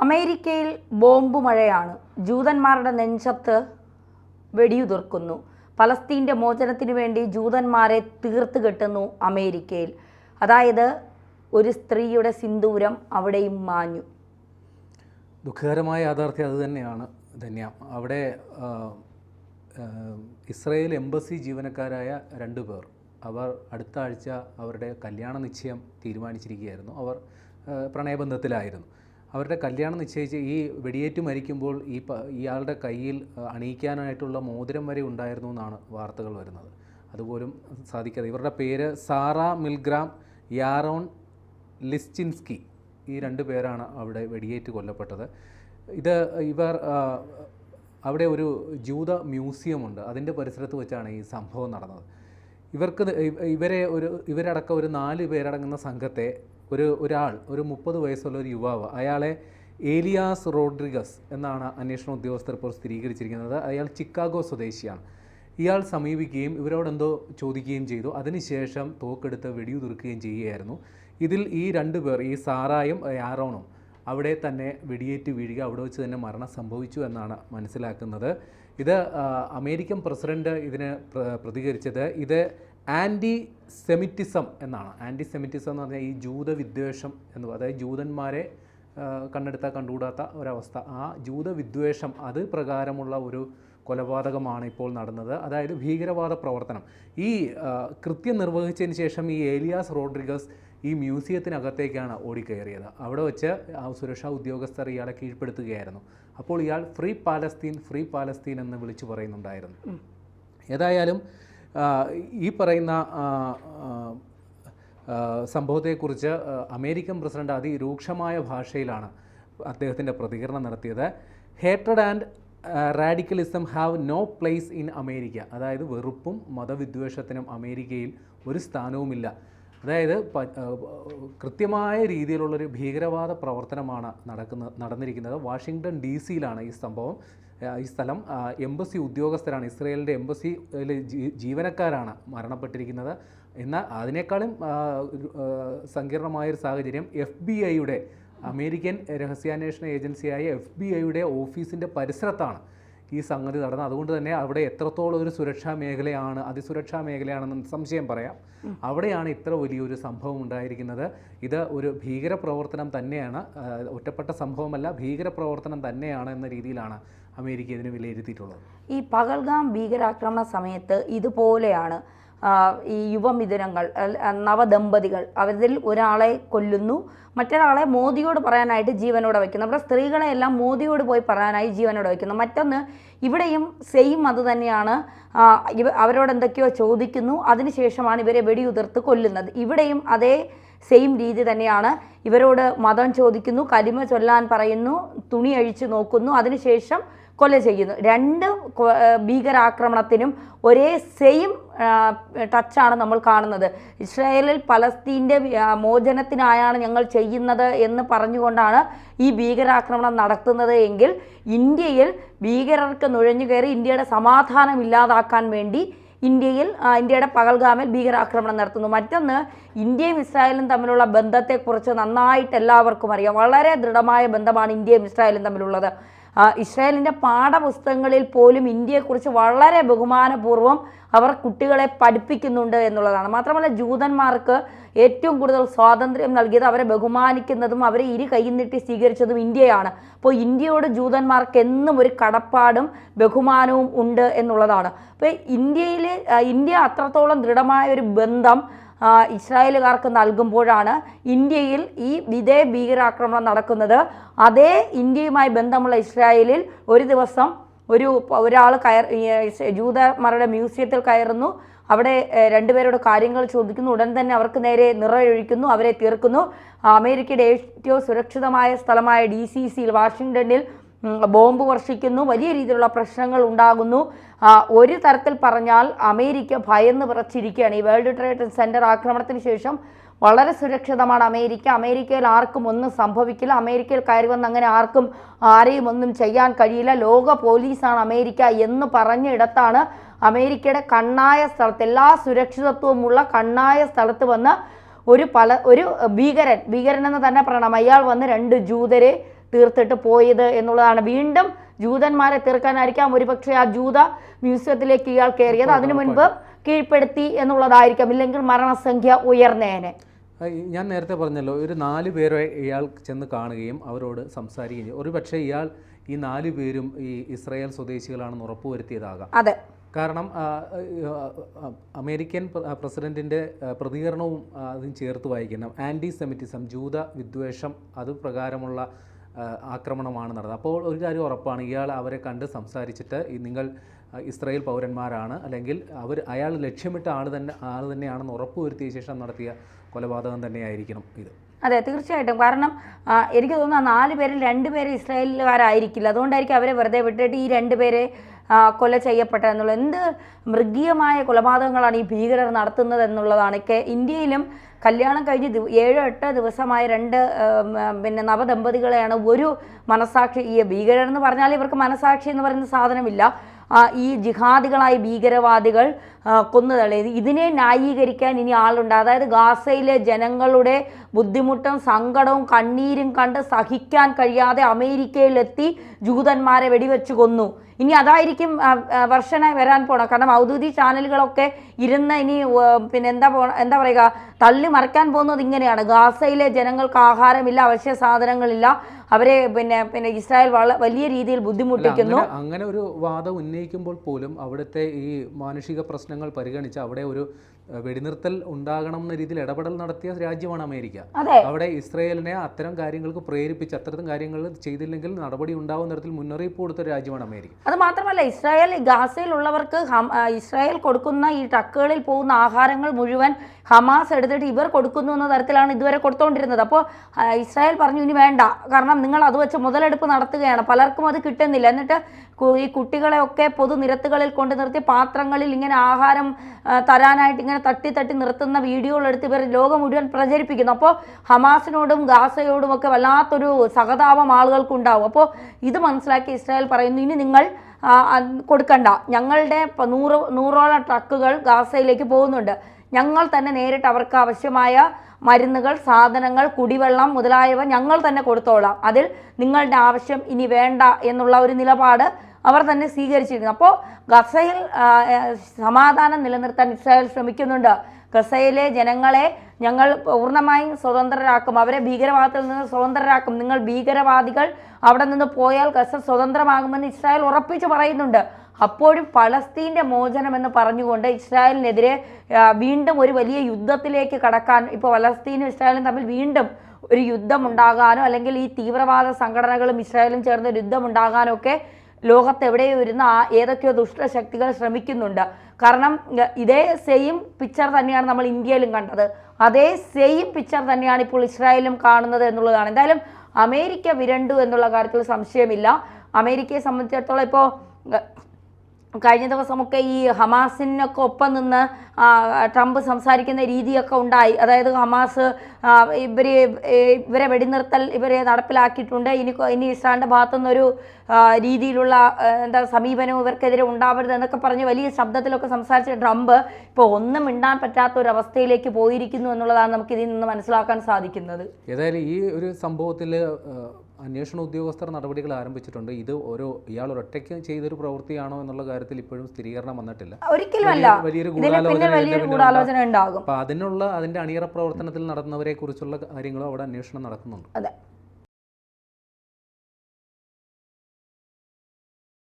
അമേരിക്കയിൽ ബോംബ് മഴയാണ്. ജൂതന്മാരുടെ നെഞ്ചത്ത് വെടിയുതിർക്കുന്നു. പലസ്തീന്റെ മോചനത്തിനു വേണ്ടി ജൂതന്മാരെ തീർത്ത് കെട്ടുന്നു അമേരിക്കയിൽ. അതായത് ഒരു സ്ത്രീയുടെ സിന്ദൂരം അവിടെയും മാഞ്ഞു. ദുഃഖകരമായ യാഥാർത്ഥ്യം അത് തന്നെയാണ് ധന്യ. അവിടെ ഇസ്രയേൽ എംബസി ജീവനക്കാരായ രണ്ടു പേർ. അവർ അടുത്ത ആഴ്ച അവരുടെ കല്യാണ നിശ്ചയം തീരുമാനിച്ചിരിക്കുകയായിരുന്നു. അവർ പ്രണയബന്ധത്തിലായിരുന്നു. അവരുടെ കല്യാണം നിശ്ചയിച്ച് ഈ വെടിയേറ്റ് മരിക്കുമ്പോൾ ഈ ഇയാളുടെ കയ്യിൽ അണിയിക്കാനായിട്ടുള്ള മോതിരം വരെ ഉണ്ടായിരുന്നു എന്നാണ് വാർത്തകൾ വരുന്നത്. അതുപോലും സാധിക്കാതെ. ഇവരുടെ പേര് സാറ മിൽഗ്രാം യാറോൺ ലിസ്റ്റിൻസ്കി. ഈ രണ്ട് പേരാണ് അവിടെ വെടിയേറ്റ് കൊല്ലപ്പെട്ടത്. ഇത് ഇവർ അവിടെ ഒരു ജൂത മ്യൂസിയമുണ്ട്. അതിന്റെ പരിസരത്ത് വെച്ചാണ് ഈ സംഭവം നടന്നത്. ഇവർക്ക് ഇവരെ ഒരു ഇവരടക്കം ഒരു നാല് പേരടങ്ങുന്ന സംഘത്തെ ഒരു ഒരാൾ ഒരു മുപ്പത് വയസ്സുള്ള ഒരു യുവാവ് അയാളെ ഏലിയാസ് റോഡ്രിഗസ് എന്നാണ് അന്വേഷണ ഉദ്യോഗസ്ഥർ ഇപ്പോൾ സ്ഥിരീകരിച്ചിരിക്കുന്നത്. അയാൾ ചിക്കാഗോ സ്വദേശിയാണ്. ഇയാൾ സമീപിക്കുകയും ഇവരോട് എന്തോ ചോദിക്കുകയും ചെയ്തു. അതിനുശേഷം തോക്കെടുത്ത് വെടിയുതിർക്കുകയും ചെയ്യുകയായിരുന്നു. ഇതിൽ ഈ രണ്ടു പേർ ഈ സാറായും ആറോണും അവിടെ തന്നെ വെടിയേറ്റ് വീഴുക അവിടെ വെച്ച് തന്നെ മരണം സംഭവിച്ചു എന്നാണ് മനസ്സിലാക്കുന്നത്. ഇത് അമേരിക്കൻ പ്രസിഡന്റ് ഇതിന് പ്ര- പ്രതികരിച്ചത്. ഇത് ആന്റി സെമിറ്റിസം എന്നാണ്. ആന്റി സെമിറ്റിസം എന്ന് പറഞ്ഞാൽ ഈ ജൂത വിദ്വേഷം എന്ന് അതായത് ജൂതന്മാരെ കണ്ടെടുത്താൽ കണ്ടുകൂടാത്ത ഒരവസ്ഥ. ആ ജൂത വിദ്വേഷം അത് പ്രകാരമുള്ള ഒരു കൊലപാതകമാണ് ഇപ്പോൾ നടന്നത്. അതായത് ഭീകരവാദ പ്രവർത്തനം. ഈ കൃത്യം നിർവഹിച്ചതിന് ശേഷം ഈ ഏലിയാസ് റോഡ്രിഗസ് ഈ മ്യൂസിയത്തിനകത്തേക്കാണ് ഓടിക്കയറിയത്. അവിടെ വെച്ച് ആ സുരക്ഷാ ഉദ്യോഗസ്ഥർ ഇയാളെ കീഴ്പ്പെടുത്തുകയായിരുന്നു. അപ്പോൾ ഇയാൾ ഫ്രീ പാലസ്തീൻ ഫ്രീ പാലസ്തീൻ എന്ന് വിളിച്ചു പറയുന്നുണ്ടായിരുന്നു. ഏതായാലും ഈ പറയുന്ന സംഭവത്തെക്കുറിച്ച് അമേരിക്കൻ പ്രസിഡന്റ് അതിരൂക്ഷമായ ഭാഷയിലാണ് അദ്ദേഹത്തിന്റെ പ്രതികരണം നടത്തിയത്. Hated and radicalism have no place in America അതായത് വെറുപ്പും മതവിദ്വേഷത്തിനും അമേരിക്കയിൽ ഒരു സ്ഥാനവുമില്ല. അതായത് കൃത്യമായ രീതിയിലുള്ളൊരു ഭീകരവാദ പ്രവർത്തനമാണ് നടക്കുന്ന നടന്നിരിക്കുന്നത്. വാഷിങ്ടൺ ഡി സിയിലാണ് ഈ സംഭവം. ഈ സ്ഥലം എംബസി ഉദ്യോഗസ്ഥരാണ്. ഇസ്രയേലിന്റെ എംബസിയിലെ ജീവനക്കാരാണ് മരണപ്പെട്ടിരിക്കുന്നത്. എന്നാൽ അതിനേക്കാളും സങ്കീർണമായൊരു സാഹചര്യം എഫ് ബി ഐയുടെ അമേരിക്കൻ രഹസ്യാന്വേഷണ ഏജൻസിയായ എഫ് ബി ഐയുടെ ഓഫീസിന്റെ പരിസരത്താണ്. ഈ സംഗതി നടന്നത്. അതുകൊണ്ട് തന്നെ അവിടെ എത്രത്തോളം ഒരു സുരക്ഷാ മേഖലയാണ് അതിസുരക്ഷാ മേഖലയാണെന്ന് സംശയം പറയാം. അവിടെയാണ് ഇത്ര വലിയൊരു സംഭവം ഉണ്ടായിരിക്കുന്നത്. ഇത് ഒരു ഭീകര പ്രവർത്തനം തന്നെയാണ് ഒറ്റപ്പെട്ട സംഭവമല്ല ഭീകര പ്രവർത്തനം തന്നെയാണ് എന്ന രീതിയിലാണ് അമേരിക്ക ഇതിനെ വിലയിരുത്തിയിട്ടുള്ളത്. ഈ പകൽഗാം ഭീകരാക്രമണ സമയത്ത് ഇതുപോലെയാണ് ഈ യുവമിഥുനങ്ങൾ നവദമ്പതികൾ അവരിൽ ഒരാളെ കൊല്ലുന്നു. മറ്റൊരാളെ മോദിയോട് പറയാനായിട്ട് ജീവനോടെ വയ്ക്കുന്നു. നമ്മുടെ സ്ത്രീകളെ എല്ലാം മോദിയോട് പോയി പറയാനായി ജീവനോടെ വയ്ക്കുന്നു. മറ്റൊന്ന് ഇവിടെയും സെയിം അത് തന്നെയാണ്. അവരോട് എന്തൊക്കെയോ ചോദിക്കുന്നു. അതിനുശേഷമാണ് ഇവരെ വെടിയുതിർത്ത് കൊല്ലുന്നത്. ഇവിടെയും അതേ സെയിം രീതി തന്നെയാണ്. ഇവരോട് മതം ചോദിക്കുന്നു കലിമ ചൊല്ലാൻ പറയുന്നു തുണി അഴിച്ചു നോക്കുന്നു അതിനുശേഷം കൊല ചെയ്യുന്നു. രണ്ട് ഭീകരാക്രമണത്തിനും ഒരേ സെയിം ടച്ചാണ് നമ്മൾ കാണുന്നത്. ഇസ്രായേലിൽ പലസ്തീന്റെ മോചനത്തിനായാണ് ഞങ്ങൾ ചെയ്യുന്നത് എന്ന് പറഞ്ഞുകൊണ്ടാണ് ഈ ഭീകരാക്രമണം നടത്തുന്നത് എങ്കിൽ ഇന്ത്യയിൽ ഭീകരർക്ക് നുഴഞ്ഞു കയറി ഇന്ത്യയുടെ സമാധാനം ഇല്ലാതാക്കാൻ വേണ്ടി ഇന്ത്യയിൽ ഇന്ത്യയുടെ പകൽഗാമിൽ ഭീകരാക്രമണം നടത്തുന്നു. മറ്റൊന്ന് ഇന്ത്യയും ഇസ്രായേലും തമ്മിലുള്ള ബന്ധത്തെക്കുറിച്ച് നന്നായിട്ട് എല്ലാവർക്കും അറിയാം. വളരെ ദൃഢമായ ബന്ധമാണ് ഇന്ത്യയും ഇസ്രായേലും തമ്മിലുള്ളത്. ഇസ്രായേലിന്റെ പാഠപുസ്തകങ്ങളിൽ പോലും ഇന്ത്യയെക്കുറിച്ച് വളരെ ബഹുമാനപൂർവം അവർ കുട്ടികളെ പഠിപ്പിക്കുന്നുണ്ട് എന്നുള്ളതാണ്. മാത്രമല്ല ജൂതന്മാർക്ക് ഏറ്റവും കൂടുതൽ സ്വാതന്ത്ര്യം നൽകിയത് അവരെ ബഹുമാനിക്കുന്നതും അവരെ ഇരു കൈയിൽ നീട്ടി സ്വീകരിച്ചതും ഇന്ത്യയാണ്. അപ്പോൾ ഇന്ത്യയോട് ജൂതന്മാർക്ക് എന്നും ഒരു കടപ്പാടും ബഹുമാനവും ഉണ്ട് എന്നുള്ളതാണ്. അപ്പോൾ ഇന്ത്യയിൽ ഇന്ത്യ അത്രത്തോളം ദൃഢമായ ഒരു ബന്ധം ഇസ്രായേലുകാർക്ക് നൽകുമ്പോഴാണ് ഇന്ത്യയിൽ ഈ ഇതേ ഭീകരാക്രമണം നടക്കുന്നത്. അതേ ഇന്ത്യയുമായി ബന്ധമുള്ള ഇസ്രായേലിൽ ഒരു ദിവസം ഒരു ഒരാൾ കയർ ജൂതന്മാരുടെ മ്യൂസിയത്തിൽ കയറുന്നു. അവിടെ രണ്ടുപേരോട് കാര്യങ്ങൾ ചോദിക്കുന്നു. ഉടൻ തന്നെ അവർക്ക് നേരെ നിറയൊഴിക്കുന്നു അവരെ തീർക്കുന്നു. അമേരിക്കയുടെ ഏറ്റവും സുരക്ഷിതമായ സ്ഥലമായ ഡി സി സിയിൽ വാഷിങ്ടണിൽ ബോംബ് വർഷിക്കുന്നു വലിയ രീതിയിലുള്ള പ്രശ്നങ്ങൾ ഉണ്ടാകുന്നു. ഒരു തരത്തിൽ പറഞ്ഞാൽ അമേരിക്ക ഭയന്ന് വിറച്ചിരിക്കുകയാണ്. ഈ വേൾഡ് ട്രേഡ് സെന്റർ ആക്രമണത്തിന് ശേഷം വളരെ സുരക്ഷിതമാണ് അമേരിക്ക. അമേരിക്കയിൽ ആർക്കും ഒന്നും സംഭവിക്കില്ല. അമേരിക്കയിൽ കയറി വന്ന് അങ്ങനെ ആർക്കും ആരെയും ഒന്നും ചെയ്യാൻ കഴിയില്ല. ലോക പോലീസാണ് അമേരിക്ക എന്ന് പറഞ്ഞ ഇടത്താണ് അമേരിക്കയുടെ കണ്ണായ സ്ഥലത്ത് എല്ലാ സുരക്ഷിതത്വമുള്ള കണ്ണായ സ്ഥലത്ത് വന്ന് ഒരു പല ഒരു ഭീകരൻ ഭീകരൻ എന്ന് തന്നെ പറയണം. അയാൾ വന്ന് രണ്ട് ജൂതരെ തീർത്തിട്ട് പോയത് എന്നുള്ളതാണ്. വീണ്ടും ജൂതന്മാരെ തീർക്കാനായിരിക്കാം. ഒരുപക്ഷെ ആ ജൂത മ്യൂസിയത്തിലേക്ക് ഇയാൾ കയറിയത് അതിനു മുൻപ് കീഴ്പ്പെടുത്തി എന്നുള്ളതായിരിക്കാം. ഇല്ലെങ്കിൽ മരണസംഖ്യ ഉയർന്നേനെ. ഞാൻ നേരത്തെ പറഞ്ഞല്ലോ ഒരു നാല് പേരെ ഇയാൾ ചെന്ന് കാണുകയും അവരോട് സംസാരിക്കുകയും ഒരു പക്ഷേ ഇയാൾ ഈ നാല് പേരും ഈ ഇസ്രായേൽ സ്വദേശികളാണെന്ന് ഉറപ്പുവരുത്തിയതാകാം. അതെ. കാരണം അമേരിക്കൻ പ്രസിഡന്റിന്റെ പ്രതികരണവും അതും ചേർത്ത് വായിക്കണം. ആന്റി സെമിറ്റിസം ജൂത വിദ്വേഷം അത് പ്രകാരമുള്ള ആക്രമണമാണ് നടന്നത്. അപ്പോൾ ഒരു കാര്യം ഉറപ്പാണ് ഇയാൾ അവരെ കണ്ട് സംസാരിച്ചിട്ട് നിങ്ങൾ ഇസ്രായേൽ പൗരന്മാരാണ് അല്ലെങ്കിൽ അവർ അയാൾ ലക്ഷ്യമിട്ട ആൾ തന്നെ ആൾ തന്നെയാണെന്ന് ഉറപ്പുവരുത്തിയ ശേഷം നടത്തിയ കൊലപാതകം തന്നെയായിരിക്കണം ഇത്. അതെ തീർച്ചയായിട്ടും. കാരണം എനിക്ക് തോന്നുന്നു ആ നാല് പേരിൽ രണ്ട് പേര് ഇസ്രായേലുകാരായിരിക്കില്ല അതുകൊണ്ടായിരിക്കും അവരെ വെറുതെ വിട്ടിട്ട് ഈ രണ്ട് പേരെ കൊല ചെയ്യപ്പെട്ടത് എന്നുള്ളത് എന്ത് മൃഗീയമായ കൊലപാതകങ്ങളാണ് ഈ ഭീകരർ നടത്തുന്നത് എന്നുള്ളതാണ്. ഒക്കെ ഇന്ത്യയിലും കല്യാണം കഴിഞ്ഞ് ഏഴോ എട്ടോ ദിവസമായ രണ്ട് പിന്നെ നവദമ്പതികളെയാണ് ഒരു മനസാക്ഷി ഈ ഭീകരർ എന്ന് പറഞ്ഞാൽ ഇവർക്ക് മനസാക്ഷി എന്ന് പറയുന്ന സാധനമില്ല. ഈ ജിഹാദികളായ ഭീകരവാദികൾ കൊന്നു തള്ളിയത് ഇതിനെ ന്യായീകരിക്കാൻ ഇനി ആളുണ്ട്. അതായത് ഗാസയിലെ ജനങ്ങളുടെ ബുദ്ധിമുട്ടും സങ്കടവും കണ്ണീരും കണ്ട് സഹിക്കാൻ കഴിയാതെ അമേരിക്കയിലെത്തി ജൂതന്മാരെ വെടിവെച്ച് കൊന്നു. ഇനി അതായിരിക്കും വർഷനായി വരാൻ പോണം. കാരണം ഔദ്യോഗിക ചാനലുകളൊക്കെ ഇരുന്ന് ഇനി പിന്നെ എന്താ പോ എന്താ പറയുക തള്ളി മറക്കാൻ പോകുന്നത് ഇങ്ങനെയാണ്. ഗാസയിലെ ജനങ്ങൾക്ക് ആഹാരമില്ല അവശ്യ സാധനങ്ങളില്ല. അവരെ പിന്നെ പിന്നെ ഇസ്രായേൽ വലിയ രീതിയിൽ ബുദ്ധിമുട്ടിക്കുന്നു. അങ്ങനെ ഒരു വാദം ഉന്നയിക്കുമ്പോൾ പോലും അവിടുത്തെ ഈ മാനുഷിക പ്രശ്നങ്ങൾ പരിഗണിച്ച് അവിടെ ഒരു വെടിനിർത്തൽ ഉണ്ടാകണം എന്ന രീതിയിൽ ഇടപെടൽ നടത്തിയ രാജ്യമാണ് അമേരിക്ക. അവിടെ ഇസ്രയേലിനെ അത്തരം കാര്യങ്ങൾക്ക് പ്രേരിപ്പിച്ച് അത്തരം കാര്യങ്ങൾ ചെയ്തില്ലെങ്കിൽ നടപടി ഉണ്ടാവുന്ന തരത്തിൽ മുന്നറിയിപ്പ് കൊടുത്ത രാജ്യമാണ് അമേരിക്ക. അത് മാത്രമല്ല ഇസ്രായേൽ ഗാസയിലുള്ളവർക്ക് ഇസ്രായേൽ കൊടുക്കുന്ന ഈ ട്രക്കുകളിൽ പോകുന്ന ആഹാരങ്ങൾ മുഴുവൻ ഹമാസ് എടുത്തിട്ട് ഇവർ കൊടുക്കുന്നു എന്ന തരത്തിലാണ് ഇതുവരെ കൊടുത്തുകൊണ്ടിരുന്നത് അപ്പോൾ ഇസ്രായേൽ പറഞ്ഞു ഇനി വേണ്ട. കാരണം നിങ്ങൾ അത് വെച്ച് മുതലെടുപ്പ് നടത്തുകയാണ്. പലർക്കും അത് കിട്ടുന്നില്ല. എന്നിട്ട് ഈ ഈ കുട്ടികളെയൊക്കെ പൊതുനിരത്തുകളിൽ കൊണ്ടു നിർത്തി പാത്രങ്ങളിൽ ഇങ്ങനെ ആഹാരം തരാനായിട്ട് ഇങ്ങനെ തട്ടി തട്ടി നിർത്തുന്ന വീഡിയോകൾ എടുത്ത് ഇവർ ലോകം മുഴുവൻ പ്രചരിപ്പിക്കുന്നു. അപ്പോൾ ഹമാസിനോടും ഗാസയോടും ഒക്കെ വല്ലാത്തൊരു സഹതാപം ആളുകൾക്കുണ്ടാവും. അപ്പോൾ ഇത് മനസ്സിലാക്കി ഇസ്രായേൽ പറയുന്നു ഇനി നിങ്ങൾ കൊടുക്കണ്ട. ഞങ്ങളുടെ നൂറ് നൂറോളം ട്രക്കുകൾ ഗാസയിലേക്ക് പോകുന്നുണ്ട്. ഞങ്ങൾ തന്നെ നേരിട്ട് അവർക്ക് ആവശ്യമായ മരുന്നുകൾ സാധനങ്ങൾ കുടിവെള്ളം മുതലായവ ഞങ്ങൾ തന്നെ കൊടുത്തോളാം. അതിൽ നിങ്ങളുടെ ആവശ്യം ഇനി വേണ്ട എന്നുള്ള ഒരു നിലപാട് അവർ തന്നെ സ്വീകരിച്ചിരിക്കുന്നു. അപ്പോൾ ഗസയിൽ സമാധാനം നിലനിർത്താൻ ഇസ്രായേൽ ശ്രമിക്കുന്നുണ്ട്. ഗസയിലെ ജനങ്ങളെ ഞങ്ങൾ പൂർണമായും സ്വതന്ത്രരാക്കും. അവരെ ഭീകരവാദത്തിൽ നിന്ന് സ്വതന്ത്രരാക്കും. നിങ്ങൾ ഭീകരവാദികൾ അവിടെ നിന്ന് പോയാൽ ഗസ സ്വതന്ത്രമാകുമെന്ന് ഇസ്രായേൽ ഉറപ്പിച്ചു പറയുന്നുണ്ട്. അപ്പോഴും പലസ്തീന്റെ മോചനം എന്ന് പറഞ്ഞുകൊണ്ട് ഇസ്രായേലിനെതിരെ വീണ്ടും ഒരു വലിയ യുദ്ധത്തിലേക്ക് കടക്കാൻ ഇപ്പോൾ പലസ്തീനും ഇസ്രായേലും തമ്മിൽ വീണ്ടും ഒരു യുദ്ധം ഉണ്ടാകാനോ അല്ലെങ്കിൽ ഈ തീവ്രവാദ സംഘടനകളും ഇസ്രായേലും ചേർന്ന് ഒരു യുദ്ധം ഉണ്ടാകാനോ ഒക്കെ ലോകത്ത് എവിടെയോ ഇരുന്ന് ആ ഏതൊക്കെയോ ദുഷ്ടശക്തികൾ ശ്രമിക്കുന്നുണ്ട്. കാരണം ഇതേ സെയിം പിക്ചർ തന്നെയാണ് നമ്മൾ ഇന്ത്യയിലും കണ്ടത്. അതേ സെയിം പിക്ചർ തന്നെയാണ് ഇപ്പോൾ ഇസ്രായേലും കാണുന്നത് എന്നുള്ളതാണ്. എന്തായാലും അമേരിക്ക വിരണ്ടു എന്നുള്ള കാര്യത്തിൽ സംശയമില്ല. അമേരിക്കയെ സംബന്ധിച്ചിടത്തോളം ഇപ്പോൾ കഴിഞ്ഞ ദിവസമൊക്കെ ഈ ഹമാസിനൊക്കെ ഒപ്പം നിന്ന് ട്രംപ് സംസാരിക്കുന്ന രീതിയൊക്കെ ഉണ്ടായി. അതായത് ഹമാസ് ഇവർ ഇവർ വെടിനിർത്തൽ ഇവരെ നടപ്പിലാക്കിയിട്ടുണ്ട്. ഇനി ഇനി ഇസ്രാന്റെ ഭാഗത്തുനിന്നൊരു നിന്നൊരു രീതിയിലുള്ള എന്താ സമീപനം ഇവർക്കെതിരെ ഉണ്ടാവരുത് എന്നൊക്കെ പറഞ്ഞ് വലിയ ശബ്ദത്തിലൊക്കെ സംസാരിച്ച ട്രംപ് ഇപ്പോൾ ഒന്നും മിണ്ടാൻ പറ്റാത്ത ഒരു അവസ്ഥയിലേക്ക് പോയിരിക്കുന്നു എന്നുള്ളതാണ് നമുക്ക് ഇതിൽ നിന്ന് മനസ്സിലാക്കാൻ സാധിക്കുന്നത്. ഏതായാലും ഈ ഒരു സംഭവത്തിൽ അന്വേഷണ ഉദ്യോഗസ്ഥർ നടപടികൾ ആരംഭിച്ചിട്ടുണ്ട്. ഇത് ഒരു ഇയാൾ ഒറ്റയ്ക്ക് ചെയ്തൊരു പ്രവൃത്തിയാണോ എന്നുള്ള കാര്യത്തിൽ ഇപ്പോഴും സ്ഥിരീകരണം വന്നിട്ടില്ല. ഒരിക്കലുമല്ല. വലിയൊരു ഗൂഢാലോചന ഉണ്ടാകും. അതിനുള്ള അതിന്റെ അണിയറ പ്രവർത്തനത്തിൽ നടന്നവരെ കുറിച്ചുള്ള കാര്യങ്ങളും അവിടെ അന്വേഷണം നടക്കുന്നുണ്ട്. അതെ.